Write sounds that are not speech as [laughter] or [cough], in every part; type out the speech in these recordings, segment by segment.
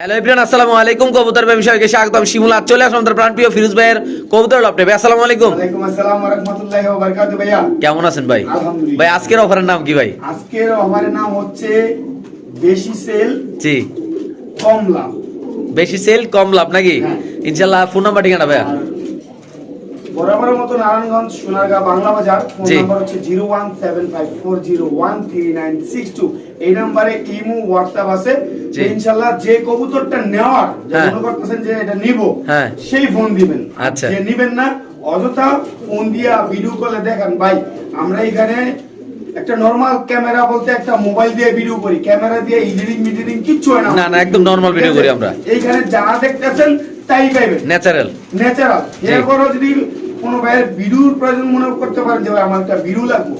Hello Ibran আসসালামু আলাইকুম। কবুতর ব্যবসায়কে স্বাগতম। শিমুল আজ চলে আসলাম প্রাণপ্রিয় ফিরোজ ভাইয়ের কবুতর লপটে ভাই আসসালামু আলাইকুম। ওয়ালাইকুম আসসালাম ওয়া রাহমাতুল্লাহি ওয়া বারাকাতুহু ভাইয়া। কেমন আছেন ভাই? ভাই আজকের অফারের নাম কি ভাই? আজকের অফারের নাম হচ্ছে বেশি সেল জি। কম লাভ বেশি সেল কম লাভ নাকি? হ্যাঁ। ইনশাল্লাহ ফোন নাম্বার ঠিকানা ভাইয়া? বরাবরের মতো নারায়ণগঞ্জ সোনারগাঁ বাংলা বাজার। ফোন নাম্বার হচ্ছে zero one seven five four zero one three nine six two. এই নাম্বারে ইমো হোয়াটসঅ্যাপ আছে। ইনশাল্লাহ যে কবুতরটা নেওয়ার হ্যাঁ। মনে করতেছেন যে এটা নিব হ্যাঁ। সেই ফোন দিবেন। আচ্ছা। যে নিবেন না অযথা ফোন দিয়া ভিডিও কলে দেখান ভাই আমরা এখানে একটা নরমাল ক্যামেরা বলতে একটা মোবাইল দিয়ে ভিডিও করি। ক্যামেরা দিয়ে এডিটিং মিডিটিং কিচ্ছু হয় না না, না, একদম normal video করি আমরা। এইখানে যা দেখতেছেন তাই পাইবেন। ন্যাচারাল ন্যাচারাল এরপরও যদি কোনো ভাইয়ের ভিডিওর প্রয়োজন মনে করতে পারেন যে ভাই আমার একটা ভিডিও লাগবে।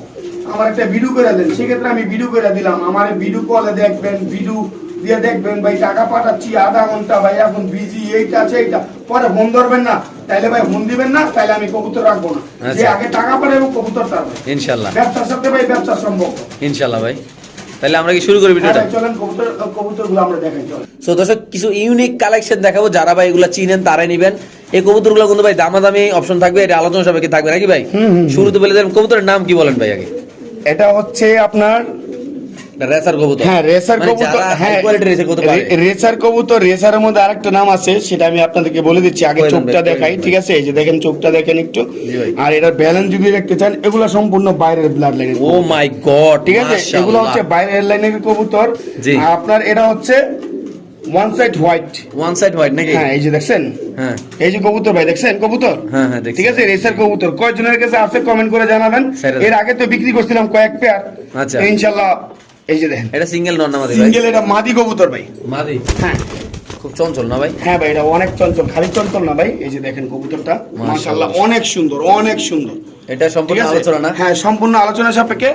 আমার একটা ভিডিও করে দেন। সেক্ষেত্রে আমি ভিডিও করে দিলাম। আমার ভিডিও কলে দেখবেন ভিডিও দিয়ে দেখবেন ভাই টাকা পাঠাচ্ছি আধা ঘণ্টা ভাই এখন বিজি এইটা আছে এইটা পরে ফোন ধরবেন না। তাইলে ভাই ফোন দিবেন না তাইলে আমি কবুতর রাখব না। যে আচ্ছা। আগে টাকা পাঠাবো কবুতর তার ইনশাল্লাহ। ব্যবসার সাথে ভাই ব্যবসা সম্ভব। ইনশাল্লাহ ভাই। তাহলে আমরা কি শুরু করি ভিডিওটা? চলেন কবুতর কবুতরগুলো আমরা দেখাই চলেন। সো দর্শক কিছু ইউনিক কালেকশন দেখাবো। যারা ভাই এগুলো চিনেন তারাই নিবেন। এই কবুতরগুলো কিন্তু ভাই দামাদামি অপশন থাকবে এটা আলোচনা সাপেক্ষে থাকবে নাকি ভাই? শুরুতে বলে দেন কবুতরের নাম কি বলেন ভাই আগে? এটা হচ্ছে আপনার রেসার কবুতর। হ্যাঁ রেসার মানে কবুতর হ্যাঁ high quality racer কবুতর পারে। রে- রেসার কবুতর রেসারের মধ্যে আরেকটা নাম আছে সেটা আমি আপনাদেরকে বলে দিচ্ছি আগে চোখটা দেখাই ঠিক আছে? এই যে দেখেন চোখটা দেখেন একটু। আর এটার ব্যালেন্স যদি দেখতে চান এগুলো সম্পূর্ণ বাইরের ব্লাড লাইনের ও মাই গড ঠিক আছে? এগুলো হচ্ছে বাইরের লাইনের কবুতর। আপনার এটা হচ্ছে one side white one side white নাকি? হ্যাঁ এই যে দেখছেন? হ্যাঁ। এই যে কবুতর ভাই দেখছেন কবুতর? হ্যাঁ, হ্যাঁ। ঠিক আছে রেসার কবুতর। কয়জনের কাছে আছে কমেন্ট করে জানাবেন। এর আগে তো বিক্রি করছিলাম কয়েক পেয়ার আচ্ছা। ইনশাল্লাহ এই যে দেখেন। এটা সিঙ্গেল নন ভাই? সিঙ্গেল এটা মাদি কবুতর ভাই। মাদি? হ্যাঁ। খুব চঞ্চল না ভাই? হ্যাঁ ভাই এটা অনেক চঞ্চল খালি চঞ্চল না ভাই। এই যে দেখেন কবুতরটা মাশাআল্লাহ। অনেক সুন্দর অনেক সুন্দর। এটা সম্পূর্ণ আলোচনা না? হ্যাঁ সম্পূর্ণ আলোচনা সাপেক্ষে।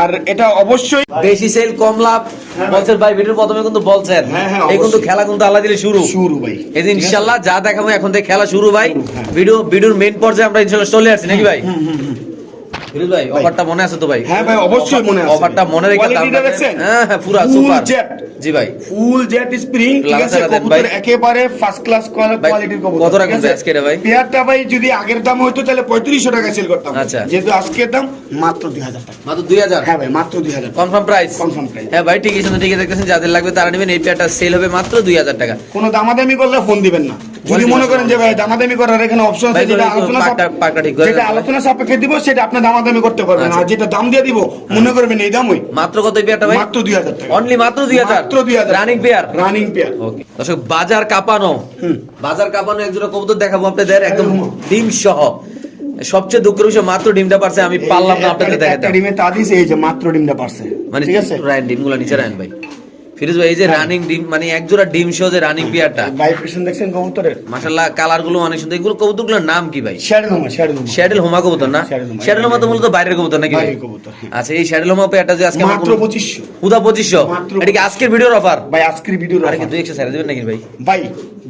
আর এটা অবশ্যই বেশি সেল কম লাভ হ্যাঁ ভাই। বলছেন ভাই ভিডিওর প্রথমে কিন্তু বলছেন। হ্যাঁ, হ্যাঁ, এই কিন্তু খেলা কিন্তু আল্লাহ দিলে শুরু। শুরু ভাই। এই যে ইনশাল্লাহ যা দেখাবো এখন থেকে খেলা শুরু ভাই। ভিডিও ভিডিওর মেইন পর্যায়ে আমরা চলে আসছি নাকি ভাই? ফিরোজ ভাই ভাই। অফারটা মনে আছে তো ভাই? হ্যাঁ ভাই অবশ্যই মনে আছে। অফারটা মনে রেখে কোয়ালিটিটা দেখছেন? হ্যাঁ হ্যাঁ পুরা সুপার জেট জি ভাই। ফুল জেট স্প্রিং ঠিক আছে? কবুতর একেবারে ফার্স্ট ক্লাস কোয়ালিটির কবুতর কত ঠিক আজকে রে ভাই? পেয়ারটা ভাই যদি আগের দাম হইতো তাহলে পঁয়ত্রিশশো টাকা সেল করতাম। আচ্ছা। যেহেতু আজকের দাম মাত্র দুই হাজার টাকা। মাত্র দুই হাজার? হ্যাঁ ভাই মাত্র দুই হাজার কনফার্ম প্রাইস Confirm price। হ্যাঁ ভাই ঠিকই শুনে ঠিকই দেখতেছেন। যাদের লাগবে তারা নেবেন। এই পেয়ারটা সেল হবে মাত্র দুই হাজার টাকা। কোনো দামাদামি করলে ফোন দিবেন না। যদি মনে করেন যে ভাই। দামাদামি করার এখানে অপশন আছে যেটা আলোচনা সাপেক্ষে দিব সেটা আপনার দামাদামি করতে পারবেন আচ্ছা। আর যেটা দাম দিয়ে দিব মনে করবেন এই দামই। মাত্র কত এই পেয়ারটা ভাই? মাত্র দুই হাজার টাকা। অনলি মাত্র দুই হাজার? মাত্র দুই হাজার। Running pair running pair okay দর্শক বাজার কাঁপানো। বাজার কাঁপানো একজোড়া কবুতর দেখাবো আপনাদের একদম একদম। ডিম সহ সবচেয়ে দুঃখের বিষয় মাত্র ডিমটা পারছে আমি পারলাম না আপনাদের একটা দেখাতে। ডিমে তা দিছে এই যে মাত্র ডিমটা পারছে। মানে ঠিক আছে? রায়ন ডিমগুলো নিচে রায়ন ভাই। ফিরোজ ভাই এই যে রানিং ডিম মানে ডিম সহ যে রানিং পেয়ারটা ভাইব্রেশন দেখছেন কবুতরের? মাশাল্লাহ কালারগুলো অনেক সুন্দর। এগুলো নাম কি ভাই? শ্যাডেল হোমা শ্যাডেল হোমা শ্যাডেল হোমা কবুতর না? শ্যাডেল হোমা। তো মূলত বাইরের কবুতর নাকি ভাই? কবুতর, হ্যাঁ। আচ্ছা এই শ্যাডেল হোমা পেয়ারটা যে আজকে মাত্র কবুতর- পঁচিশশো। হুদা পঁচিশশো। মাত্র এটা কি আজকের ভিডিওর অফার ভাই আজকের ভিডিও আরে কি দুই একশো ছেড়ে দেবেন নাকি ভাই? ভাই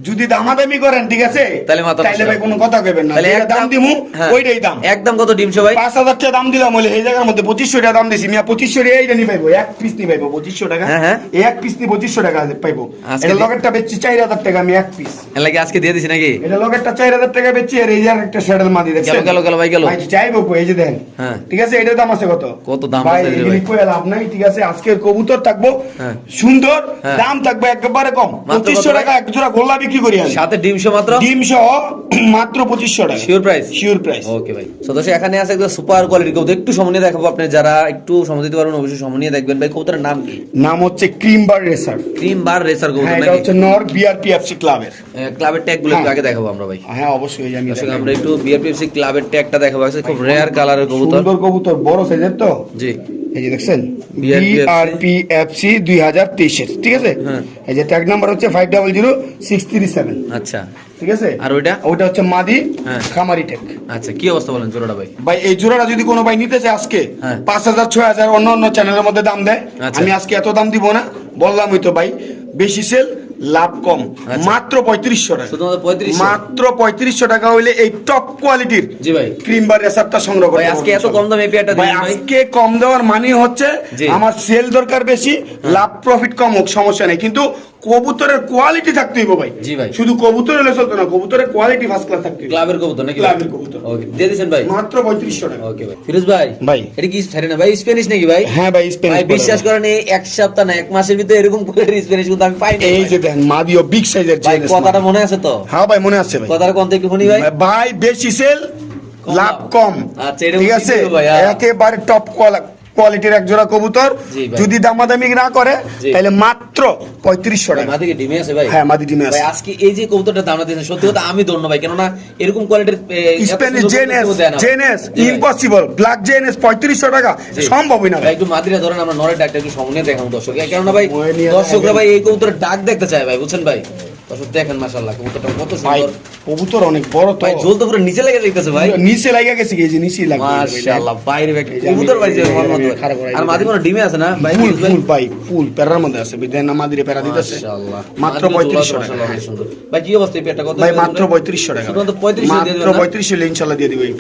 যদি দামাদামি করেন ঠিক আছে? তাহলে মাথা নষ্ট। ভাই কোনো কথা কইবেন না। তাহলে দাম দিমু হ্যাঁ, ওইটাই দাম। একদম কত ডিম ভাই? পাঁচ হাজার টাকা দাম দিলাম বলে এই জায়গার মধ্যে পঁচিশশো টাকা দাম দিছি। মিয়া পঁচিশশো টাকা এইটা নি এক পিস নি পাইবো পঁচিশশো টাকা। হ্যাঁ, হ্যাঁ। এক পিস নি পঁচিশশো টাকা পাইবো। এটা লকেটটা বেচছি চার হাজার টাকা আমি এক পিস লাগে আজকে দিয়ে দিছি নাকি? এটা লকেটটা চার হাজার টাকা বেচছি আর এই যে একটা মাদি দেখছেন? গেল, গেল, ভাই, গেল। চাইব কো, এই যে হ্যাঁ। ঠিক আছে এটার দাম আছে কত? কত দাম আছে ভাই? কইয়া লাভ নাই ঠিক আছে? আজকের কবুতর থাকব হ্যাঁ। সুন্দর হ্যাঁ। দাম থাকবে একেবারে কম। পঁচিশশো ভাই? টাকা এক জোড়া গোল্লা বিক্রি করি আমি। সাথে ডিম সহ মাত্র? ডিম সহ [clears throat] মাত্র পঁচিশশো টাকা। Sure price sure price okay ভাই। এখানে আছে একদম সুপার কোয়ালিটির কবুতর। একটু সময় দেখাবো আপনি যারা একটু সময় দিতে পারবেন অবশ্যই সময় নিয়ে দেখবেন। ভাই কবুতরের নাম কি? নাম হচ্ছে cream bar racer cream bar racer কবুতর হ্যাঁ এটা হচ্ছে নর বিআরপি এফসি ক্লাবের ক্লাবের ট্যাগগুলো হ্যাঁ। আগে দেখাবো আমরা ভাই। হ্যাঁ অবশ্যই আমি দর্শক আমরা একটু বিআরপিএফসি ক্লাবের ট্যাগটা দেখাবো। আছে খুব রেয়ার কালারের কবুতর। সুন্দর কবুতর বড় সাইজের তো? জি। এই যে দেখছেন? BRPFC বিআরপি এফসি দুই হাজার তেইশের ঠিক আছে? হ্যাঁ। এই যে ট্যাগ নাম্বার হচ্ছে five double zero six three seven আচ্ছা। ঠিক আছে? আর ওইটা? ওইটা হচ্ছে মাদি। খামারি ট্যাগ আচ্ছা কি অবস্থা বলেন জোড়াটা ভাই? ভাই এই জোড়াটা যদি কোনো ভাই নিতে চায় আজকে হ্যাঁ। পাঁচ হাজার ছয় হাজার অন্য অন্য চ্যানেলের মধ্যে দাম দেয় আচ্ছা। আমি আজকে এত দাম দিব না। বললামই তো ভাই বেশি সেল লাভ কম। আচ্ছা। মাত্র পঁয়ত্রিশশো টাকা। মাত্র পঁয়ত্রিশশো টাকা হইলে এই টপ কোয়ালিটির জি ভাই। ক্রিম বা রেসারটা সংগ্রহ করে আজকে এত কম দামে ভাই আজকে কম দেওয়ার মানে হচ্ছে আমার সেল দরকার বেশি লাভ প্রফিট কম হোক সমস্যা নেই। কিন্তু কবুতরের কোয়ালিটি থাকতে হইব ভাই। জি ভাই। শুধু কবুতর হলে চলতো না কবুতরের কোয়ালিটি ফার্স্ট ক্লাস থাকতে হইব। ক্লাবের কবুতর নাকি ক্লাবের কবুতর। ওকে দিয়ে দিয়েছেন ভাই? মাত্র পঁয়ত্রিশশো টাকা। ওকে ভাই। ফিরোজ ভাই ভাই। এটা কি ছাড়ে না? ভাই স্প্যানিশ নাকি ভাই? হ্যাঁ ভাই স্পেনিশ ভাই বিশ্বাস করেন এই এক সপ্তাহ না এক মাসের ভিতরে এরকম কোয়ালিটির স্প্যানিশ কিন্তু আমি পাই না এই যে দেখেন মাদিও বিগ সাইজের ভাই কথাটা মনে আছে তো? হ্যাঁ ভাই মনে আছে ভাই। কথাটা কোন থেকে শুনি ভাই? ভাই বেশি সেল লাভ। কম। আচ্ছা, এটা ঠিক আছে। একেবারে টপ কোয়ালিটির এক জোড়া কবুতর। যদি দামাদামি না করে তাহলে মাত্র পঁয়ত্রিশশো টাকা। মাদিকে ডিমে আছে ভাই? হ্যাঁ মাদি ডিমে আছে। আজকে এই যে কবুতরটা দামটা দিয়েছেন সত্যি কথা আমি ধন্য ভাই কেননা এরকম কোয়ালিটির স্পেনিশ জেনেস জেনেস ইম্পসিবল ব্ল্যাক জেনেস পঁয়ত্রিশশো টাকা। সম্ভবই না একটু মাদিরা ধরেন আমরা নরের ডাকটা একটু সামনে দেখাবো দর্শক কেননা ভাই দর্শকরা ভাই এই কবুতরের ডাক দেখতে চায় ভাই বুঝছেন ভাই? দর্শক দেখেন মাশাআল্লাহ কবুতরটা কত সুন্দর। কবুতর অনেক বড় তো। ভাই ঝোল তো পুরো নিচে লেগে যাইতেছে ভাই। নিচে গেছে এই যে নিচে লাগবে। মাশাআল্লাহ বাইরে ভাই কবুতর ভাই যে মন মতো। আর। মাদি কোনো ডিমে আছে না? ভাই ফুল ফিরোজ ভাই? ফুল ফুল প্যারার মধ্যে আছে। বিদেন মাদিরে প্যারা দিতেছে। মাশাআল্লাহ। মাত্র মাদিগুলো পঁয়ত্রিশশো মাশাআল্লাহ টাকা সুন্দর। ভাই কি অবস্থা এই পেটটা কত ভাই মাত্র ভাই? পঁয়ত্রিশশো টাকা। শুধুমাত্র 3500 দিয়ে দিবেন মাত্র না? পঁয়ত্রিশশো ইনশাল্লাহ দিয়ে দিব এই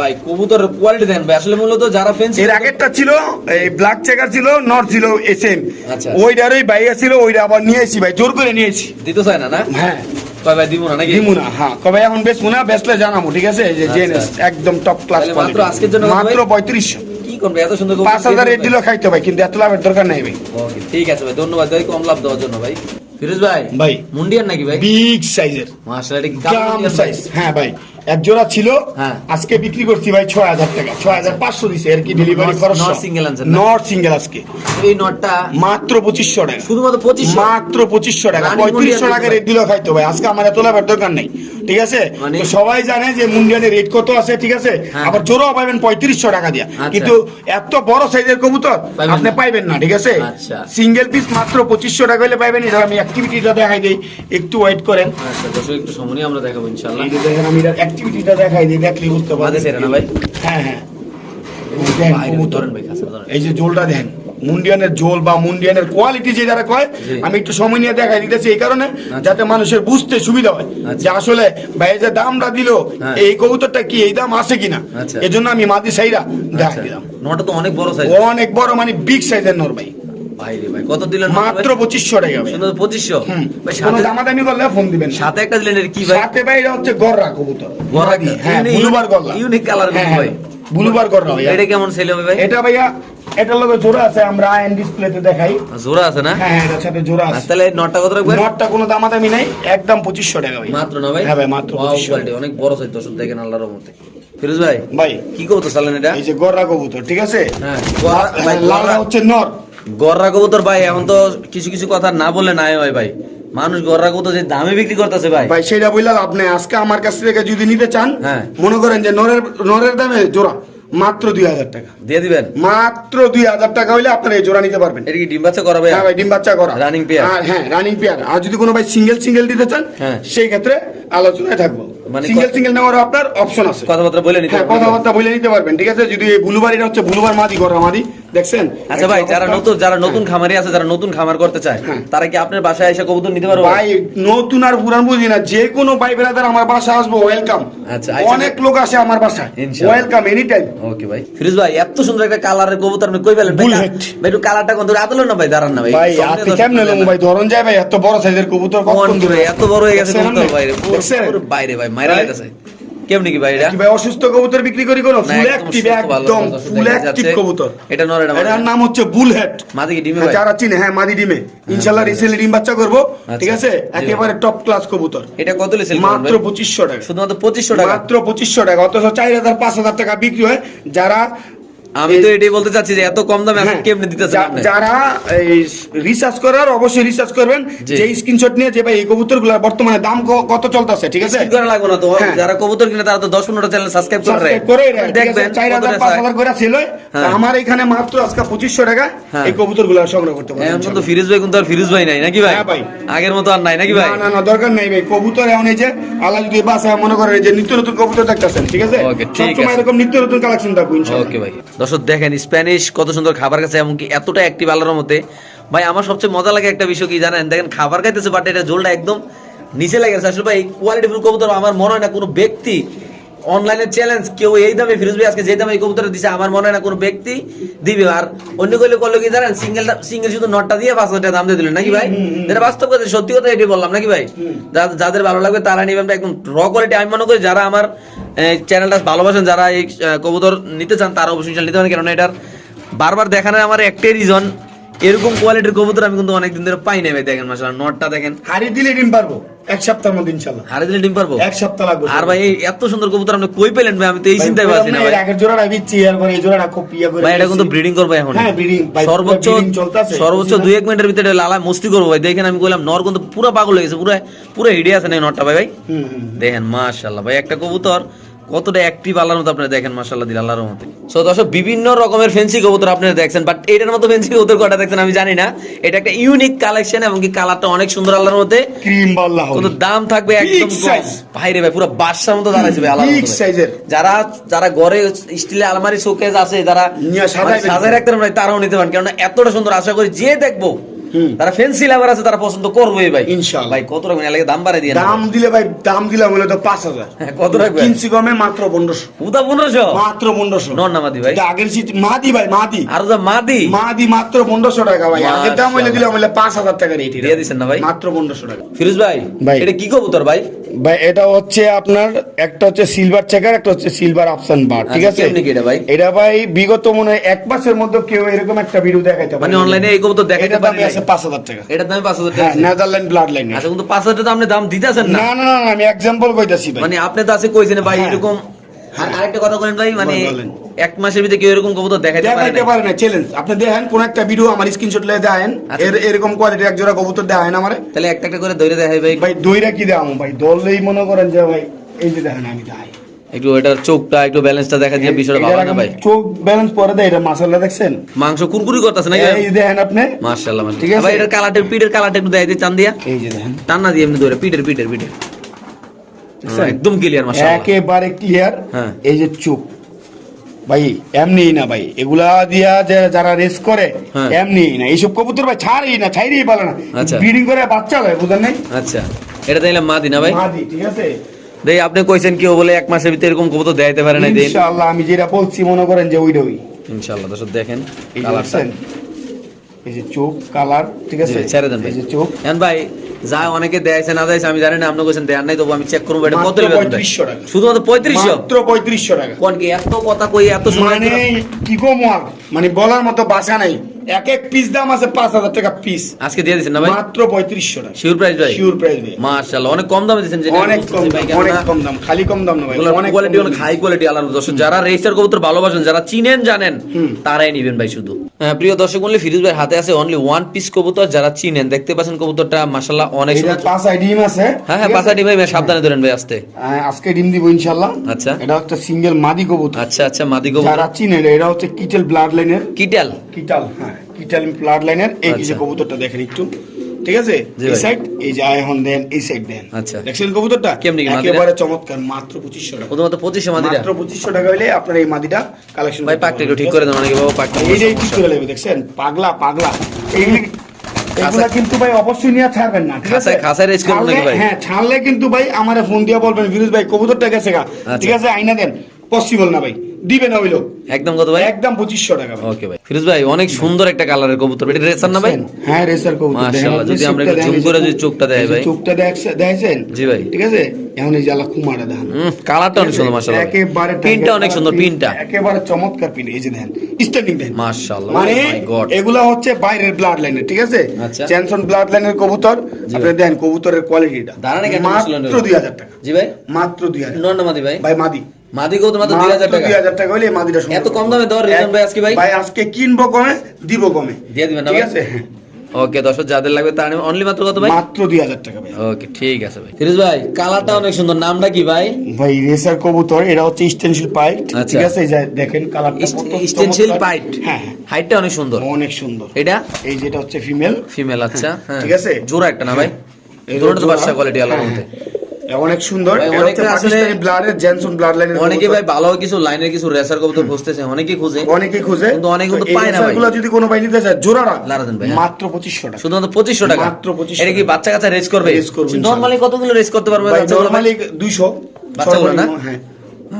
ভাই কবুতরের কোয়ালিটি দেন ভাই। আসলে মূলত যারা ফেন্সি এর আগেরটা ছিল এই ব্ল্যাক চেকার ছিল নর্থ ছিল এসএম আচ্ছা। ওইটারই বাইয়া ছিল ওইটা আবার নিয়ে এসেছি ভাই জোর করে নিয়েছি দিতে চায় না? না? হ্যাঁ। ভাই ভাই দিব না নাকি? দিমু না হ্যাঁ। কবে এখন বেশ বেসলে জানাব ঠিক আছে? যে আচ্ছা। একদম টপ ক্লাস মাত্র আজকের জন্য মাত্র পঁয়ত্রিশশো। কি করবে? এত সুন্দর পাঁচ হাজার রেট দিলেও খাইতে ভাই কিন্তু এত লাভের দরকার নাই ভাই। ওকে ঠিক আছে ভাই ধন্যবাদ। ভাই কম লাভ দেওয়ার জন্য ভাই। ফিরোজ ভাই ভাই। মুন্ডিয়ান নাকি ভাই? বিগ সাইজের মাশাআল্লাহ? সাইজ হ্যাঁ ভাই। এক জোড়া ছিল হ্যাঁ। আজকে বিক্রি করছি ভাই ছয় হাজার টাকা। ছয় হাজার পাঁচশো দিছে আর কি ডেলিভারি খরচ না? নট সিঙ্গেল আজকে। এই নটটা মাত্র পঁচিশশো টাকা। শুধুমাত্র পঁচিশ মাত্র পঁচিশশো টাকা। পঁয়ত্রিশশো টাকা ভাই। রেট দিলেও খাইতে ভাই আজকে আমার এত লাভের দরকার নেই। ঠিক আছে? মানে- সবাই জানে যে মুন্ডিয়ানের রেট কত আছে ঠিক আছে? হ্যাঁ। আবার জোরও পাবেন পঁয়ত্রিশশো টাকা দিয়া। আচ্ছা। কিন্তু এত বড় সাইজের কবুতর আপনি পাইবেন না ঠিক আছে? আচ্ছা। সিঙ্গেল পিস মাত্র পঁচিশশো টাকা হলে পাইবেন। এটা আমি অ্যাক্টিভিটিটা দেখাই দিই। একটু ওয়েট করেন। আচ্ছা দর্শক একটু সময় আমরা দেখাবো ইনশাআল্লাহ। দেখেন আমি অ্যাক্টিভিটিটা দেখাই দিই দেখলে বুঝতে পারবেন। ভাই? হ্যাঁ হ্যাঁ। এই যে জোলটা দেখেন মুন্ডিয়ানের জোল বা মুন্ডিয়ানের কোয়ালিটি যে যারা কয় আমি একটু সময় নিয়ে দেখাই দিতেছি এই কারণে যাতে মানুষের বুঝতে সুবিধা হয় আচ্ছা। যে আসলে ভাই যে দামটা দিল হ্যাঁ। এই কবুতরটা কি এই দাম আছে কিনা? আচ্ছা। এই জন্য আমি মাদি সাইরা দেখাই আচ্ছা। দিলাম। নটা তো অনেক বড় সাইজ অনেক বড় মানে বিগ সাইজের নর ভাই। কত দিলেন মাত্র পঁচিশশো টাকা পঁচিশশো? হুম। ভাই কোনো সাথে দামাদামি করলে ফোন দিবেন সাথে একটা দিলেন কি ভাই? সাথে ভাই এটা হচ্ছে গররা কবুতর। গররা হ্যাঁ ইউনিক- ব্লুবার গররা। ইউনিক কালার ভাই। ব্লুবার গররা এটা কেমন সেল হবে ভাই? এটা ভাইয়া এটার লগে জোড়া আছে আমরা আয়ন ডিসপ্লেতে দেখাই। জোড়া আছে না? হ্যাঁ হ্যাঁ এটার সাথে জোড়া আছে। তাহলে নটটা কত রাখবেন? নটটা কোনো নাই একদম পঁচিশশো টাকা ভাই। মাত্র না ভাই? হ্যাঁ ভাই, মাত্র 2500 অনেক বড় সাইজ দর্শক দেখেন আল্লাহর রহমতে। ফিরোজ ভাই ভাই। কি সালেন এটা? এই যে গররা কবুতর ঠিক আছে? হ্যাঁ লালরা হচ্ছে নর। গররা কবুতর ভাই এখন তো কিছু কিছু কথা না বললে নাই হয় ভাই। মানুষ গররা কবুতর যে দামে বিক্রি করতেছে ভাই। ভাই সেটা বললাম আপনি আজকে আমার কাছ থেকে যদি নিতে চান হ্যাঁ। মনে করেন যে নরের নরের দামে জোড়া। মাত্র দুই হাজার টাকা। দিয়ে দিবেন? মাত্র দুই হাজার টাকা আপনারা এই জোড়া নিতে পারবেন। এটা কি ডিম বাচ্চা করাবে হ্যাঁ ভাই ডিম বাচ্চা করা। রানিং পেয়ার আর হ্যাঁ রানিং পেয়ার আর যদি কোনো ভাই সিঙ্গেল সিঙ্গেল দিতে চান হ্যাঁ। সেই ক্ষেত্রে আলোচনায় থাকব। মানে সিঙ্গেল সিঙ্গেল নেওয়ার আপনার অপশন আছে। কথাবার্তা বলে নিতে হ্যাঁ। কথাবার্তা বলে নিতে পারবেন ঠিক আছে? যদি ব্লুবার এটা হচ্ছে ব্লুবার মাদি করা মাদি দেখছেন? আচ্ছা ভাই যারা নতুন যারা নতুন খামারি আছে যারা নতুন খামার করতে চায় হ্যাঁ। তারা কি আপনার বাসায় এসে কবুতর নিতে পারবে? ভাই নতুন আর পুরান বুঝি না। যে কোনো ভাই বেড়াদার আমার বাসা আসব ওয়েলকাম আচ্ছা। অনেক লোক আসে আমার বাসায়। ওয়েলকাম এনি টাইম ওকে ভাই। ফিরোজ ভাই এত সুন্দর একটা কালারের কবুতর আপনি কই পেলেন? ভাই ভাই একটু কালারটা কোন দূরে আদলো না ভাই? দাঁড়ান না ভাই ভাই আপনি কেমনে দেন নেব না। ভাই ধরন যায় ভাই এত বড় সাইজের কবুতর কখন দূরে এত বড় হয়ে গেছে কবুতর আপনি? বাইরে পুরো- বাইরে ভাই মাইরা ভাই? কেমনি কি ভাই এটা? ভাই অসুস্থ কবুতর বিক্রি করি কোন ফুল অ্যাক্টিভ একদম ফুল অ্যাক্টিভ কবুতর এটা নর এটা এর নাম হচ্ছে বুলহেড। মাদি কি ডিমে হ্যাঁ, ভাই? যারা চিনে হ্যাঁ মাদি ডিমে। ইনশাল্লাহ রিসেলি ডিম বাচ্চা করব ঠিক আচ্ছা। আছে একেবারে টপ ক্লাস কবুতর। এটা কত মাত্র পঁচিশশো টাকা। শুধুমাত্র 2500 টাকা? মাত্র পঁচিশশো টাকা অথচ চার হাজার পাঁচ হাজার টাকা বিক্রি হয়। যারা আমি তো এটাই বলতে চাচ্ছি যে এত কম দামে আপনি হ্যাঁ, কেমনে দিতেছেন আপনি? যারা রিসার্চ করার অবশ্যই রিসার্চ করবেন। যে স্ক্রিনশট নিয়ে যে ভাই এই কবুতর বর্তমানে দাম কত চলতেছে ঠিক আছে? করা লাগবে না তো। হ্যাঁ। যারা কবুতর কিনে তারা তো দশ পনেরো চ্যানেল সাবস্ক্রাইব করে করে রাখে, দেখবেন চার হাজার কতটা পাঁচ চায়। হাজার করে ছিল হ্যাঁ। আমার এখানে মাত্র আজকে পঁচিশশো টাকা। এই কবুতরগুলো সংগ্রহ করতে পারবেন এখন কিন্তু ফিরোজ ভাই কিন্তু আর ফিরোজ ভাই নাই নাকি ভাই? হ্যাঁ ভাই। আগের মতো আর নাই নাকি ভাই? না না দরকার নাই ভাই। কবুতর এমন এই যে আল্লাহ যদি বাসায় মনে করেন যে নিত্য নতুন কবুতর দেখতেছেন ঠিক আছে? Okay, ঠিক আছে। এরকম নিত্য নতুন কালেকশন থাকব ইনশাআল্লাহ ওকে ভাই। দর্শক, দেখেন স্প্যানিশ কত সুন্দর খাবার খাচ্ছে এমনকি এতটা অ্যাক্টিভ আলোর মধ্যে ভাই, আমার সবচেয়ে মজা লাগে একটা বিষয় কি জানেন? দেখেন খাবার খাইতেছে বাট এটা জোলটা একদম নিচে লাগে আসলে ভাই কোয়ালিটিফুল কবুতর, আমার মনে হয় না কোনো ব্যক্তি অনলাইনে চ্যালেঞ্জ কেউ এই দামে ফিরোজ ভাই আজকে যে দামে এই কবুতরটা দিছে আমার মনে হয় না কোনো ব্যক্তি দিবে। আর অন্য কইলে করল কি জানেন? সিঙ্গেল সিঙ্গেল শুধু নটটা দিয়ে পাঁচ হাজার দাম দিয়ে দিলেন নাকি ভাই? যেটা বাস্তব কথা সত্যি কথা এটাই বললাম নাকি ভাই? যাদের ভালো লাগবে তারা নেবেন একদম র কোয়ালিটি আমি মনে করি যারা আমার চ্যানেলটা ভালোবাসেন যারা এই কবুতর নিতে চান তারা অবশ্যই নিতে পারেন কেননা এটার বারবার দেখানোর আমার একটাই রিজন এরকম কোয়ালিটির কবুতর আমি কিন্তু অনেকদিন ধরে পাই নাই ভাই দেখেন মাসাল নটটা দেখেন। হাড়ি দিলে ডিম পারব এক সপ্তাহের মধ্যে ইনশাল্লাহ হারে দিলে ডিম পারব? এক সপ্তাহ লাগবে। আর ভাই এত সুন্দর কবুতর আপনি কই পেলেন ভাই? আমি তো এই চিন্তায় পাচ্ছি না ভাই আগের জোড়াটা বিচ্ছি এরপর এই জোড়াটা খুব ইয়ে করে ভাই এটা কিন্তু ব্রিডিং করব এখন। হ্যাঁ, breeding, ভাই, সর্বোচ্চ সর্বোচ্চ বুঝলি না? দুই এক মিনিটের ভিতরে লালা মস্তি করব ভাই। দেখেন আমি বললাম নর কিন্তু পুরো পাগল হয়ে গেছে পুরো পুরো হিডে আছে না নরটা ভাই ভাই। দেখেন মাশাল্লাহ ভাই একটা কবুতর কতটা অ্যাক্টিভ আল্লাহর মতো আপনারা দেখেন মাশাল্লাহ দিল আল্লাহর মতো সো দর্শক বিভিন্ন রকমের ফেন্সি কবুতর আপনারা দেখছেন বাট এটার মতো ফেন্সি কবুতর কটা দেখছেন আমি জানি না এটা একটা ইউনিক কালেকশন এবং কি কালারটা অনেক সুন্দর আল্লাহর মধ্যে ক্রিম দাম থাকবে একদম কম। size. ভাইরে ভাই পুরো বাদশার মতো দাঁড়াইছে ভাই আল্লাহর ভাই। যারা যারা ঘরে স্টিলের আলমারি শোকেজ আছে যারা সাজায় রাখতে পারেন তারাও নিতে পারেন কেননা এতটা সুন্দর আশা করি যে দেখব। তারা ফেন্সি লাভার আছে তারা পছন্দ করবেই ভাই। ইনশাআল্লাহ। ভাই কত রকম এলাকায় দাম বাড়াই দিয়ে দাম দিলে ভাই দাম দিলাম হলে তো পাঁচ হাজার। হ্যাঁ, কত রাখবেন কিনছি কমে মাত্র পনেরোশো। উদা পনেরোশো? মাত্র পনেরোশো। নন নামাদি ভাই। এটা আগের শীত মাদি ভাই মাদি। আর ওটা মাদি? মাদি মাত্র পনেরোশো টাকা ভাই। আগের দাম হইলে দিলাম হইলে পাঁচ হাজার টাকা রেট দিয়ে দিছেন না ভাই? মাত্র পনেরোশো টাকা। ফিরোজ ভাই ভাই। এটা কি কবুতর ভাই? ভাই এটা হচ্ছে আপনার একটা হচ্ছে সিলভার চেকার একটা হচ্ছে সিলভার অপশন বার ঠিক আচ্ছা, আছে? এটা ভাই? এটা ভাই বিগত মনে হয় এক মাসের মধ্যে কেউ এরকম একটা ভিডিও দেখাইতে পারে মানে অনলাইনে এই কবুতর দেখাইতে পারি আছে টাকা। এটার দামে টাকা নেদারল্যান্ড ব্লাড লাইন আচ্ছা কিন্তু পাঁচ হাজার টাকা আপনি দাম দিতেছেন না? না না না না, আমি কইতাছি ভাই। মানে আপনি তো আছে কইছেন ভাই হ্যাঁ। এরকম আর আরেকটা কথা বলেন ভাই মানে এক মাসের ভিতরে কেউ এরকম কবুতর দেখাইতে পারে দেখাইতে না পারে না চ্যালেঞ্জ আপনি দেখেন কোন একটা ভিডিও আমার স্ক্রিনশট লে দেন আচ্ছা। এর এরকম কোয়ালিটির এক জোড়া কবুতর দেন আমারে। তাহলে একটা একটা করে ধরে দেখাই ভাই। ভাই দইরা কি দেওয়া ভাই? দললেই মনে করেন যে ভাই এই যে দেখেন আমি দেখাই। একটু এটার চোখটা একটু ব্যালেন্সটা দেখা দিয়ে বিষয়টা ভালো না ভাই? চোখ ব্যালেন্স পরে দেয় এটা মাসাল্লা দেখছেন? মাংস কুরকুরি করতেছে নাকি এই দেখেন আপনি। মাশাআল্লাহ ঠিক আছে? ভাই এটার কালারটা পিঠের কালারটা একটু দেখাই দিয়ে চান দিয়া। এই যে দেখেন। টান্না দিয়ে এমনি ধরে পিঠের পিঠের পিঠের। দেখছেন? একদম ক্লিয়ার মাশাআল্লাহ। একেবারে ক্লিয়ার হ্যাঁ। এই যে চোখ। ভাই এমনি না ভাই। এগুলা দিয়া যে যারা রেস করে হ্যাঁ। এমনি না। এইসব কবুতর ভাই ছাড়ই না ছাইরেই পারে না। আচ্ছা। ব্রিডিং করে বাচ্চা হয় বুঝেন নাই? আচ্ছা। এটা তাইলে মা দিনা ভাই? মাদি ঠিক আছে? দেই আপনি কইছেন কেউ বলে এক মাসের ভিতরে এরকম কবুতর দেখাইতে পারে না দিন ইনশাআল্লাহ আমি যেটা বলছি মনে করেন যে ওইটা ওই। ইনশাআল্লাহ দর্শক দেখেন কালারটা। এই যে চোখ কালার ঠিক আছে? ছেড়ে দেন এই যে চোখ। এখন ভাই যা অনেকে দেয়াইছে না দেয়াইছে আমি জানি না আপনি কইছেন দেয়ার নাই তবু আমি চেক করব এটা কত? 3500 টাকা। শুধুমাত্র পঁয়ত্রিশশো? মাত্র পঁয়ত্রিশশো টাকা। কোন কি এত কথা কই এত সময় মানে কি কম মানে বলার মতো বাসা নাই। এক এক পিস দাম আছে পাঁচ হাজার টাকা পিস আজকে দিয়ে দিচ্ছেন না ভাই? মাত্র পঁয়ত্রিশশো টাকা। শিওর প্রাইস ভাই? শিওর প্রাইস ভাই। মাশাআল্লাহ অনেক কম দামে দিচ্ছেন যেটা অনেক কম দাম অনেক কম দাম খালি কম দাম না ভাই অনেক কোয়ালিটি অনেক হাই কোয়ালিটি আলাদা দর্শক যারা রেসার কবুতর ভালোবাসেন যারা চিনেন জানেন তারাই নিবেন ভাই শুধু। হ্যাঁ, প্রিয় দর্শক মূল্য ফিরোজ ভাই হাতে আছে অনলি ওয়ান পিস কবুতর যারা চিনেন দেখতে পাচ্ছেন কবুতরটা মাশাআল্লাহ অনেক সুন্দর। পাঁচ আই ডিম আছে হ্যাঁ হ্যাঁ আছে? পাঁচাটি ভাই সাবধানে ধরেন ভাই আসতে। হ্যাঁ, আজকে ডিম দিব ইনশাল্লাহ আচ্ছা। এটা একটা সিঙ্গেল মাদি কবুতর। আচ্ছা আচ্ছা মাদি কবুতর। যারা চিনেন এটা হচ্ছে কিটেল ব্লাড লাইনের কিটেল কিটাল হ্যাঁ। কিটাল ব্লাড লাইনের এই যে আচ্ছা। কবুতরটা দেখেন একটু। ঠিক আছে? এই সাইড এই যে আয়হন দেন এই সাইড দেন। আচ্ছা। দেখছেন কবুতরটা? কেমনি একেবারে চমৎকার মাত্র পঁচিশশো টাকা। প্রথমত পঁচিশে মাদিরা? মাত্র পঁচিশশো টাকা হলে আপনার এই মাদিটা কালেকশন ভাই পাকটা একটু ঠিক করে দেন অনেকে বাবা পাকটা এই যে ঠিক করে নেবে দেখছেন? পাগলা পাগলা। এইগুলি এগুলা কিন্তু ভাই অবশ্যই নিয়ে ছাড়বেন না ঠিক আছে? raise নাকি ছাড়লে- ভাই? হ্যাঁ ছাড়লে কিন্তু ভাই আমারে ফোন দিয়ে বলবেন ফিরোজ ভাই কবুতরটা গেছে গা। আচ্ছা। ঠিক আছে আইনা দেন। পসিবল না ভাই। দিবে না হইল একদম কত ভাই? একদম পঁচিশশো টাকা ভাই। ওকে ভাই। ফিরোজ ভাই অনেক সুন্দর একটা কালারের কবুতর। এটা রেসার না ভাই? হ্যাঁ রেসার কবুতর। মাশাআল্লাহ, যদি আমরা একটু দেখেন, যে করে যদি চোখটা দেয় ভাই। চোখটা দেখছেন? জি ভাই। ঠিক আছে? এখন এই আল্লাহ কুমারে দেখেন। কালারটা অনেক সুন্দর মাশাআল্লাহ। একেবারে পিনটা অনেক সুন্দর পিনটা একেবারে চমৎকার পিন এই যে দেখেন স্ট্যান্ডিং দেখেন। মাশাআল্লাহ মানে Oh এগুলা হচ্ছে বাইরের ব্লাড লাইনের ঠিক আছে। চ্যানসন ব্লাড লাইনের কবুতর। আপনি দেন কবুতরের কোয়ালিটিটা দাঁড়ানো মাত্র? দুই হাজার টাকা। জি ভাই। মাত্র দুই হাজার। নন মাদি ভাই। ভাই মাদি। মাদি কবুতর মাত্র দুই হাজার মাত্র টাকা। দুই হাজার টাকা হলে এই মাদিটা সুন্দর এত কম দামে দেওয়ার reason ভাই আজকে ভাই? ভাই আজকে কিনবো কমে দিব কমে। দিয়ে দিবেন না ঠিক আছে? ওকে দর্শক যাদের লাগবে তার অনলি মাত্র কত ভাই? মাত্র দুই হাজার টাকা ভাই। ওকে ঠিক আছে ভাই। ফিরোজ ভাই কালারটা অনেক সুন্দর। নামটা কি ভাই? ভাই রেসার কবুতর এটা হচ্ছে স্টেনশিল পাইট আচ্ছা। ঠিক আছে এই যে দেখেন কালারটা স্টেনশিল পাইট হ্যাঁ হ্যাঁ। হাইটটা অনেক সুন্দর। অনেক সুন্দর। এটা? এই যেটা হচ্ছে ফিমেল ফিমেল আচ্ছা। হ্যাঁ। ঠিক আছে? জোড়া একটা না ভাই? এই জোড়াটা। বাদশা কোয়ালিটি আলাদা হ্যাঁ, মধ্যে হ্যাঁ। অনেক সুন্দর। অনেকে আসলে- ব্লাডের জেনসন ব্লাড লাইনের অনেকে ভাই ভালো কিছু লাইনের কিছু রেসার কবুতর খুঁজতেছে অনেকে খুঁজে। অনেকে খুঁজে। কিন্তু অনেকে তো পায় না ভাই। রেসারগুলো যদি কোনো ভাই নিতে চায় জোড়াটা লারা দেন ভাই, হ্যাঁ। মাত্র 2500 টাকা। শুধুমাত্র 2500 টাকা। মাত্র 2500 এটা কি বাচ্চা কাচ্চা রেস করবে? রেস করবে, নরমালি কতগুলো রেস করতে পারবে নরমালি দুইশো। বাচ্চাগুলো না? হ্যাঁ।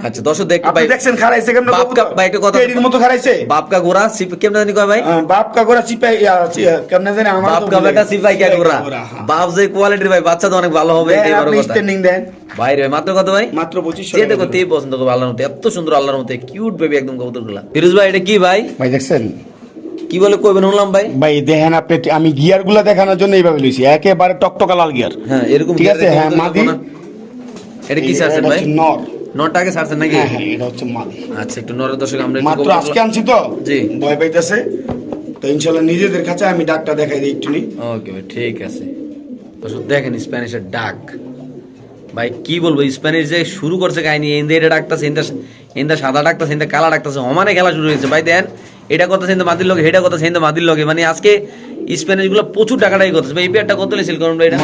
আচ্ছা দর্শক দেখ আপনি ভাই দেখছেন খারাইছে কেমন বাপ কা- ভাই, একটা কথা- টেডির মতো খারাইছে বাপকা গোরা সিপ কেমনে জানি কয় ভাই? হ্যাঁ, বাপ কা গোরা কেমনে জানি আমার বাপ তো কা ভুলে বেটা সিপাই কে গোরা। হ্যাঁ। বাপ যে কোয়ালিটির ভাই বাচ্চা তো অনেক ভালো হবে এটাই বড় কথা। standing দেন। ভাই রে মাত্র কত ভাই? মাত্র পঁচিশশো যে দেখো তেই পছন্দ করব আল্লাহর মতো। এত সুন্দর আল্লাহর মতো কিউট বেবি একদম কবুতরগুলা ফিরোজ ভাই এটা কি ভাই? ভাই দেখছেন? কি বলে কইবেন শুনলাম ভাই? ভাই দেখেন আপনি আমি গিয়ারগুলা দেখানোর জন্য এইভাবে লইছি। একেবারে টকটকা লাল গিয়ার। হ্যাঁ এরকম ঠিক আছে, হ্যাঁ, মাদি। না। এটা কি এই- এটা ভাই? হচ্ছে নর নটাকে ছাড়ছেন নাকি? হ্যাঁ হ্যাঁ এটা হচ্ছে মাদি। আচ্ছা একটু নরের দর্শক আমরা মাত্র আজকে আনছি তো? জি। ভয় পাইতেছে। তো ইনশাল্লাহ নিজেদের কাছে আমি ডাকটা দেখাই দিই একটু ওকে ভাই ঠিক আছে। দর্শক দেখেন স্প্যানিশের ডাক। ভাই কি বলব স্প্যানিশ যে শুরু করছে কাহিনী ইন্দা এটা ডাকতেছে ইন্দা ইন্দা সাদা ডাকতেছে ইন্দা কালা ডাকতেছে সমানে খেলা শুরু হয়েছে। ভাই দেন এটা কথা সিন্দা মাদির লগে এটা কথা সিন্দা মাদির লগে। মানে আজকে স্প্যানিশগুলো প্রচুর টাকাটাই করতেছে। ভাই এই পেয়ারটা কত লেছিল করুন ভাই এটা?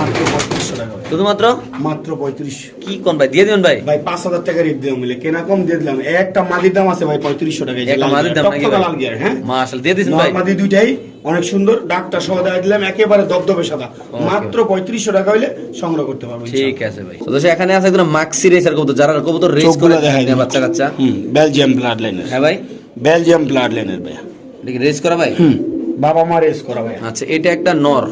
শুধুমাত্র? মাত্র পঁয়ত্রিশ। কি কোন ভাই? দিয়ে দিবেন ভাই? ভাই পাঁচ হাজার টাকা রেট দিয়ে মিলে কেনা কম দিয়ে দিলাম। একটা মাদির দাম আছে ভাই পঁয়ত্রিশশো টাকা একটা মাদির দাম নাকি লাল গিয়ার হ্যাঁ? মাশাল দিয়ে দিছেন ভাই। নর্মাদি দুইটাই অনেক সুন্দর। ডাকটা সহ দেওয়া দিলাম একেবারে দবদবে সাদা। মাত্র পঁয়ত্রিশশো টাকা হইলে সংগ্রহ করতে পারব ঠিক আছে ভাই। তো এখানে আছে একদম মাক্সি রেসার কবুতর। যারা কবুতর রেস করে চোখগুলো দেখাই বাচ্চা কাচ্চা। বেলজিয়াম ব্লাড লাইনের হ্যাঁ ভাই। বেলজিয়াম ব্লাড লাইনের ভাই রেস করা ভাই? বাবা মা রেস করা ভাই আচ্ছা এটা একটা নর।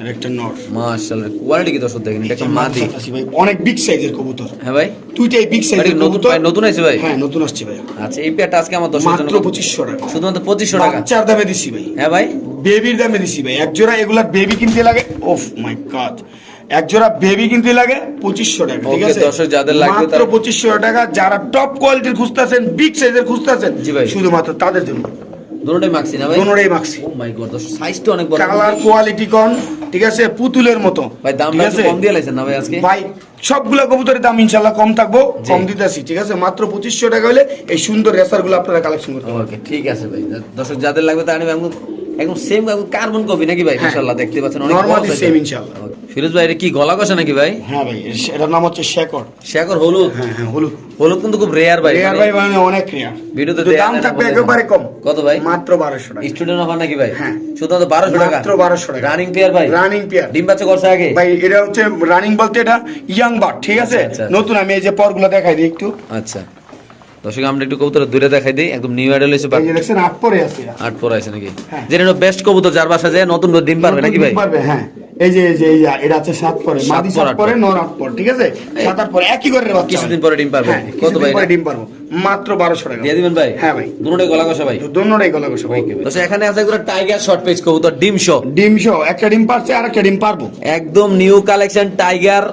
আর একটা নর। মাশাআল্লাহ কোয়ালিটি কি দর্শক দেখেন? এটা একটা মাদি? ভাই অনেক বিগ সাইজের কবুতর। হ্যাঁ ভাই? দুইটাই বিগ সাইজের নতুন ভাই, নতুন আছে ভাই? হ্যাঁ নতুন আসছে ভাই। আচ্ছা এই পেয়ারটা আজকে আমার দর্শকের মাত্র জন্য পঁচিশশো টাকা। শুধুমাত্র পঁচিশশো টাকা? বাচ্চার দামে দিছি ভাই। হ্যাঁ ভাই? বেবির দামে দিছি ভাই। এক জোড়া এগুলা বেবি কিনতে লাগে? ওফ মাই গড এক জোড়া বেবি কিনতে লাগে পঁচিশশো টাকা ঠিক আছে? দর্শক যাদের লাগবে মাত্র পঁচিশশো টাকা যারা টপ কোয়ালিটির খুঁজতেছেন বিগ সাইজের খুঁজতেছেন জি ভাই। শুধুমাত্র তাদের জন্য। দুটোটাই মাক্সি না ভাই? দোনোটাই মাক্সি ও মাই গড দর্শক সাইজটা অনেক বড়। কালার কোয়ালিটি কন ঠিক আছে? পুতুলের মতো। ভাই দাম কম দিয়ে লাইছেন না ভাই আজকে? ভাই সবগুলো কবুতরের দাম ইনশাল্লাহ কম থাকব কম দিতেছি ঠিক আছে? মাত্র পঁচিশশো টাকা হলে এই সুন্দর আপনারা কালেকশন করতে ওকে ঠিক আছে ভাই। দর্শক যাদের লাগবে তারা নেবে। একদম সেম কার্বন কপি নাকি ভাই? ইনশাল্লাহ দেখতে পাচ্ছেন অনেক ফিরোজ ভাই এটা কি গলা কষা নাকি ভাই? হ্যাঁ ভাই এটার নাম হচ্ছে শেকর শেখর হলুদ? হ্যাঁ হ্যাঁ হলুদ। হলুদ কিন্তু খুব রেয়ার ভাই রেয়ার ভাই মানে অনেক রেয়ার ভিডিওতে দাম থাকবে একেবারে কম। কত ভাই? মাত্র বারোশো টাকা। স্টুডেন্ট অফার নাকি ভাই? হ্যাঁ। শুধুমাত্র বারোশো টাকা? মাত্র 1200 টাকা। রানিং পেয়ার ভাই? রানিং পেয়ার ডিম বাচ্চা করছে আগে? ভাই এটা হচ্ছে রানিং বলতে এটা ইয়াং বার্ড ঠিক আছে? আচ্ছা, আচ্ছা। নতুন আমি এই যে পরগুলো দেখাই দিই একটু। আচ্ছা। দর্শক আমরা একটু কবুতর দূরে দেখাই দিই। একদম নিউ আইডল আট পরে আছে। আট পর আছে নাকি? হ্যাঁ। যেটা বেস্ট কবুতর যার বাসা যায় নতুন ডিম পারবে নাকি ভাই? পারবে, হ্যাঁ। এই যে এই যে এটা আছে সাত পরে। মাদি সাত পরে নর আট পর ঠিক আছে? সাত আট পরে একই করে বাচ্চা। কিছুদিন পরে ডিম পারবে। হ্যাঁ, কত ভাই পরে ডিম পারব। মাত্র টাকা। দিয়ে দিবেন ভাই? হ্যাঁ ভাই। দুটোই গলা কষা ভাই? দোনোটাই গলা গোসা ভাই। তো এখানে আছে একটা টাইগার শর্ট পেজ কবুতর ডিম শো ডিম সহ একটা ডিম পারছে আর একটা ডিম পারব। একদম নিউ কালেকশন টাইগার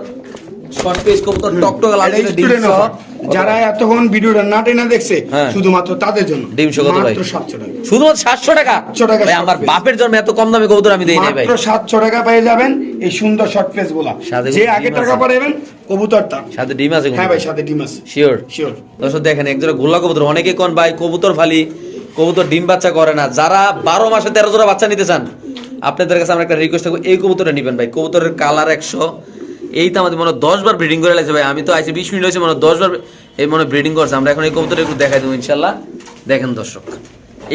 শর্ট পেজ কবুতর টকটক লাল এটা ডিম student শো offer। যারা এতক্ষণ ভিডিওটা না টেনে দেখছে। শুধুমাত্র তাদের জন্য। ডিম সহ ভাই? মাত্র সাতশো টাকা। শুধুমাত্র সাতশো টাকা? 700 টাকা ভাই আমার বাপের জন্য এত কম দামে কবুতর আমি দেই নাই ভাই। মাত্র সাতশো টাকা পেয়ে যাবেন এই সুন্দর শর্ট ফেসগুলা। যে আগে টাকা পাঠাবেন কবুতর তার সাথে ডিম আছে হ্যাঁ ভাই সাথে ডিম আছে। শিওর শিওর দর্শক দেখেন একজোড়া গোল্লা কবুতর অনেকে কোন ভাই কবুতর ফালি কবুতর ডিম বাচ্চা করে না। যারা বারো মাসে তেরো জোড়া বাচ্চা নিতে চান আপনাদের কাছে আমরা একটা রিকোয়েস্ট থাকব এই কবুতরটা নিবেন ভাই। কবুতরের কালার একশো এই তো আমাদের মনে হয় দশ বার ব্রিডিং করে লাগছে ভাই। আমি তো আইসি বিশ মিনিট হয়েছে মনে হয় দশ বার এই মনে ব্রিডিং করছে। আমরা এখন এই কবুতর একটু দেখাই দেবো ইনশাল্লাহ। দেখেন দর্শক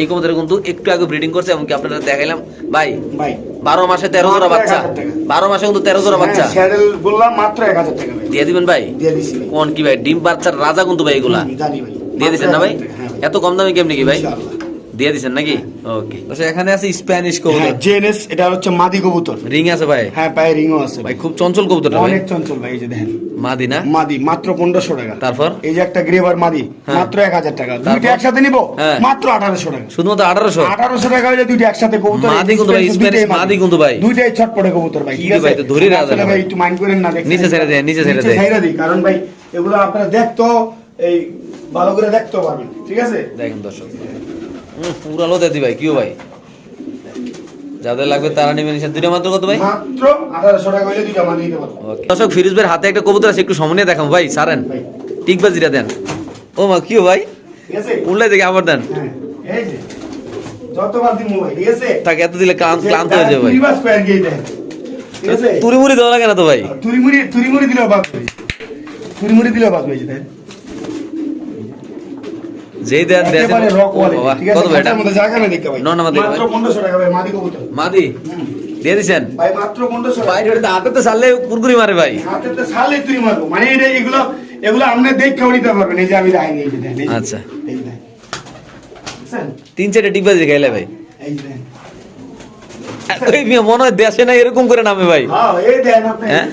এই কবুতরে কিন্তু একটু আগে ব্রিডিং করছে এমনকি আপনারা দেখাইলাম। ভাই ভাই বারো মাসে তেরো জোড়া বাচ্চা। বারো মাসে কিন্তু তেরো জোড়া বাচ্চা। বললাম মাত্র এক হাজার টাকা দিয়ে দিবেন ভাই? কোন কি ভাই? ডিম বাচ্চার রাজা কিন্তু ভাই এগুলা। দিয়ে দিচ্ছেন না ভাই মাত্র 1000 টাকা, হ্যাঁ। এত কম দামে কেমনি কি ভাই। দিয়ে দিচ্ছেন নাকি? ওকে আচ্ছা এখানে আছে স্প্যানিশ কবুতর। হ্যাঁ জেনেস এটা হচ্ছে মাদি কবুতর। রিং আছে ভাই? হ্যাঁ পায়ে রিংও আছে। ভাই খুব চঞ্চল কবুতর ভাই। অনেক চঞ্চল ভাই এই যে দেখেন। মাদি না? মাদি মাত্র পনেরোশো টাকা। তারপর? এই যে একটা গ্রেভার মাদি হ্যাঁ। মাত্র এক হাজার টাকা। তারপর? দুইটা একসাথে নিবো? হ্যাঁ। মাত্র আঠারোশো টাকা। শুধুমাত্র আঠারোশো? আঠারোশো টাকা হলে দুইটা একসাথে কবুতর মাদি কিন্তু ভাই, স্প্যানিশ মাদি কিন্তু ভাই। দুইটাই ছটপটে কবুতর ভাই ঠিক আছে? ভাই, তো ধরে রাখা যাবে। ভাই একটু মাইন্ড করেন না দেখছেন? নিচে ছেড়ে দেয়, নিচে ছেড়ে দেয়। ছেড়ে দিই কারণ ভাই এগুলো আপনারা দেখতো এই ভালো করে দেখতেও পারবেন ঠিক আছে? দেখেন দর্শক। হুম, পুরা লোতে ভাই কিও ভাই? যাদের লাগবে তারা নেবেন দুইটা মাত্র কত ভাই. দর্শক ফিরোজ ভাইয়ের হাতে একটা কবুতর আছে একটু সামনে দেখাম ভাই সারেন। টিকবাজিটা দেন। ও মা কিও ভাই? উল্লাই থেকে আবার দেন। হ্যাঁ তাকে এত দিলে ক্লান্ত হয়ে যাবে ভাই। আছে? তুরি মুড়ি দেওয়া লাগে না তো ভাই? দিলেও বাদ হয়ে তুরিমুড়ি দিলেও বাদ হয়ে যেতে যেই দেন দেন। কত ভাই এটা? মধ্যে জায়গা নেই দেখতে ভাই। ন না, মাদি মাত্র 1500 টাকা ভাই মাদি কবুতর। মাদি? দিয়ে দিছেন? ভাই মাত্র 1500 ভাই এটা হাতে তো সারলে কুরকুরি মারে ভাই। হাতে তো সালে তুই মারবো। মানে এটা এগুলো এগুলো আপনি নিতে পারবেন এই যে আমি দেখাই এই যে। দেখেন, এই যে- আচ্ছা। তিন চারটে ডিব্বা দিয়ে খাইলে ভাই। এই মনে হয় দেশে না এরকম করে নামে ভাই। হ্যাঁ, এই দেখেন আপনি। হ্যাঁ?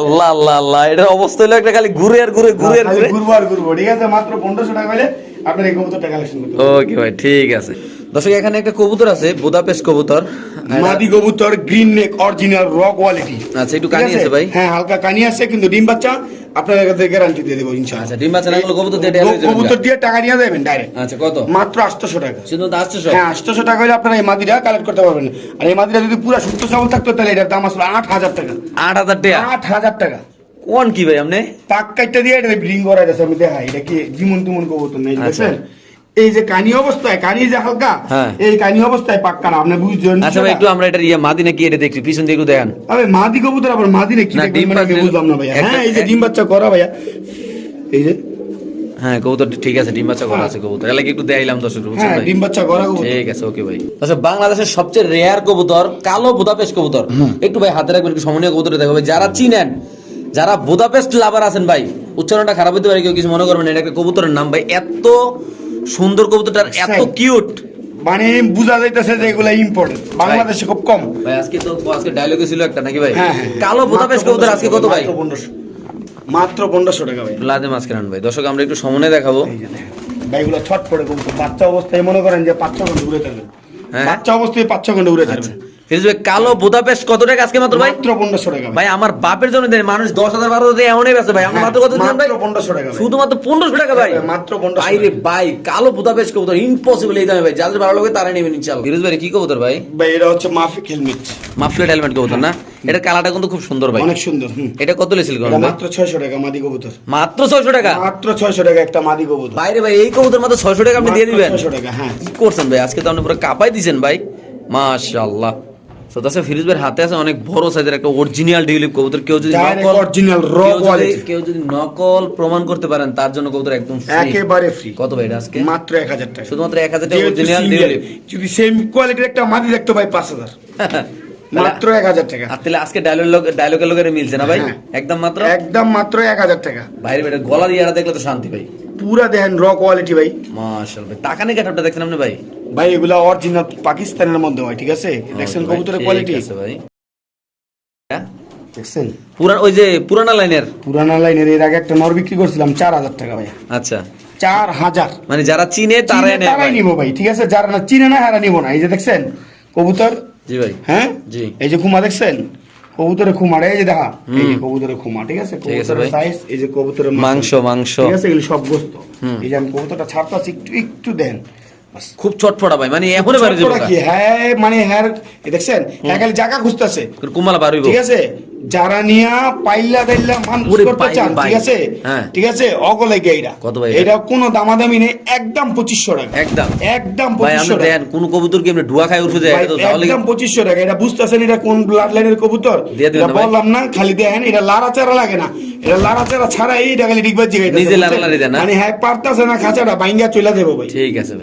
আল্লাহ আল্লাহ আল্লাহ। এটার অবস্থা হলো একটা খালি ঘুরে আর ঘুরে ঘুরে আর ঘুরে। ঘুরবো আর ঘুরবো, ঠিক আছে? মাত্র পনেরোশো টাকা হলে আপনার এই কবুতরটা কালেকশন করতে ওকে ভাই ঠিক আছে। দর্শক এখানে একটা কবুতর আছে বুদাপেস্ট কবুতর। মাদি কবুতর গ্রিন নেক অরিজিনাল র কোয়ালিটি আচ্ছা একটু কানি আছে? ভাই। হ্যাঁ হালকা কানি আছে কিন্তু ডিম বাচ্চা আপনাদের কাছে গ্যারান্টি দিয়ে দেবো ইনশাআল্লাহ। আচ্ছা ডিম বাচ্চা করলে কবুতর দিয়ে কবুতর দিয়ে টাকা নিয়ে যাবেন ডাইরেক্ট আচ্ছা কত? মাত্র 800 টাকা। শুধু তো আসছে সব হ্যাঁ 800 টাকা হলে আপনারা এই মাদিটা কালেক্ট করতে পারবেন। আর এই মাদিটা যদি পুরো সুস্থ সবল থাকতো তাহলে এটার দাম আসলে 8000 টাকা। আট হাজার টাকা? 8000 টাকা। কোন কি ভাই আপনি? পাক কাটটা দিয়ে এটা ব্রিং করা যাচ্ছে আমি দেখাই। এটা কি জিমন তুমন কবুতর নেই আচ্ছা। এই যে কানি অবস্থায় কানি যে হালকা হ্যাঁ। এই কানি অবস্থায় পাক্কা না আপনি বুঝছেন? আচ্ছা ভাই একটু আমরা এটা ইয়ে মাদি নাকি এটা দেখছি পিছন দিয়ে একটু দেখান। আরে মাদি কবুতর আবার মাদি ডিম বাচ্চা- বুঝলাম না ভাইয়া। হ্যাঁ এই যে ডিম বাচ্চা করা ভাইয়া। এই যে হ্যাঁ কবুতর ঠিক আছে ডিম বাচ্চা করা আছে কবুতর। এলাকা একটু দর্শক বুঝছেন হ্যাঁ ভাই? ডিম বাচ্চা করা কবুতর। ঠিক আছে ওকে ভাই। আচ্ছা বাংলাদেশের সবচেয়ে রেয়ার কবুতর কালো বুদাপেস্ট কবুতর। একটু ভাই হাতে রাখবেন একটু সমনীয় কবুতর দেখো ভাই। যারা চিনেন যারা বুদাপেস্ট লাভার আছেন ভাই উচ্চারণটা খারাপ হতে পারে কেউ কিছু মনে করবেন না, এটা একটা কবুতরের নাম ভাই। এত সুন্দর কবুতরটার এত কিউট মানে বুঝা যাইতেছে যে এগুলা ইম্পর্টেন্ট বাংলাদেশে খুব কম। ভাই আজকে তো আজকে ডায়লগে ছিল একটা নাকি ভাই? হ্যাঁ হ্যাঁ কালো বুদাপেস্ট কবুতর আজকে কত ভাই? মাত্র 1500 টাকা ভাই। লাদে মাঝখান ভাই দর্শক আমরা একটু সমনে দেখাবো। ভাইগুলো ছট পড়ে কবুতর। বাচ্চা অবস্থায় মনে করেন যে পাঁচ ছ ঘণ্টা উড়ে থাকবে। হ্যাঁ। বাচ্চা অবস্থায় পাঁচ ছ ঘণ্টা উড়ে থাকবে। কালো বুদাপেস্ট কত টাকা আজকে মাত্র ভাই? মাত্র 1500 টাকা ভাই। আমার বাপের জন্য দেন মানুষ দশ হাজার বারো হাজার এমনই ভাই। আমরা মাত্র কত দিলাম ভাই? মাত্র 1500 টাকা শুধুমাত্র পনেরোশো টাকা ভাই। মাত্র 1500 ভাই রে ভাই কালো কবুতর ইম্পসিবল এই দামে ভাই। যাদের ভালো লাগে তারা নেবেন ইনশাআল্লাহ। ফিরোজ ভাই কি কবুতর ভাই? ভাই এটা হচ্ছে মাফিক হেলমেট। মাফলেট হেলমেট কবুতর না? এটা কালারটা কিন্তু খুব সুন্দর ভাই। অনেক সুন্দর এটা কত লেছিল মাত্র 600 টাকা মাদি কবুতর। মাত্র ছয়শো টাকা? মাত্র 600 টাকা একটা মাদি কবুতর। বাইরে ভাই এই কবুতর মাত্র ছয়শো টাকা আপনি দিয়ে দিবেন? 600 টাকা হ্যাঁ। কি করছেন ভাই? আজকে তো আপনি পুরো কাপাই দিছেন ভাই। মাশাআল্লাহ। তো তাছে ফিরোজ ভাইয়ের হাতে আছে অনেক বড় সাইজের একটা অরিজিনাল ডিউলিপ কবুতর। কেউ যদি নকল কেউ যদি- quality। কেউ যদি নকল প্রমাণ করতে পারেন তার জন্য কবুতর একদম। একেবারে ফ্রি কত ভাই এটা আজকে? মাত্র 1000 টাকা। শুধুমাত্র এক হাজার টাকা যেহেতু অরিজিনাল ডিউলিপ যদি সেম কোয়ালিটির একটা মাদি দেখতে ভাই 5000 [laughs] মাত্র 1000 টাকা। আর তাহলে আজকে ডায়লগ ডায়লগের লোকের মিলছে না ভাই? হ্যাঁ। একদম মাত্র? একদম মাত্র 1000 টাকা। বাইরে বেটা গলার ইয়ারা দেখলে তো শান্তি ভাই। পুরা দেখেন র কোয়ালিটি ভাই। মাশাআল্লাহ ভাই টাকা নিয়ে কাটাপটা দেখছেন আপনি ভাই? ভাই এগুলা অরিজিনাল পাকিস্তানের মধ্যে হয় ঠিক আছে? দেখছেন কবুতরের কোয়ালিটি আছে ভাই। হ্যাঁ? দেখছেন? পুরান ওই যে পুরানা লাইনের? পুরানা লাইনের এর আগে একটা নর বিক্রি করছিলাম 4000 টাকা ভাই আচ্ছা। 4000 মানে যারা চিনে তারাই চিনে নেয় তারাই। নিব ভাই ঠিক আছে? যারা না চিনে না হারা নিব না। এই যে দেখছেন কবুতর? জি ভাই। হ্যাঁ? জি। এই যে খুমা দেখছেন? কবুতরের খুমা এই যে দেখা। এই যে কবুতরের খুমা ঠিক আছে? কবুতরের সাইজ এই যে কবুতরের মাংস। মাংস ঠিক আছে? এগুলো সব গোস্ত। এই যে আমি কবুতরটা ছাড়তাছি একটু একটু দেন। খুব চটপটা ভাই মানে যাব কি? হ্যাঁ মানে হ্যাঁ দেখছেন? হ্যাঁ খালি জায়গা খুঁজতেছে। কুমালা ঠিক আছে? যারা নিয়া পাইলা দাইলা মানুষ করতে চান ঠিক আছে? হ্যাঁ। ঠিক আছে? অগলে গেইরা কত ভাই এটা? এটা কোনো দামাদামি নেই একদম পঁচিশশো টাকা। একদম। একদম ভাই আপনি পঁচিশশো টাকা। দেন কোন কবুতর কি খায় উঠে যায় এটা তো তাহলে একদম পঁচিশশো টাকা। এটা বুঝতেছেন এটা কোন ব্লাড লাইনের কবুতর এটা। বললাম না খালি দেন এটা লাড়া চারা লাগে না। এটা লাড়া চারা ছাড়া এইটা খালি ডিগবাজি নিজে লাড়ালাড়ি দেন মানে হ্যাঁ পারতাছে না খাঁচাটা বাইঙ্গা চলে দেবো ভাই। ঠিক আছে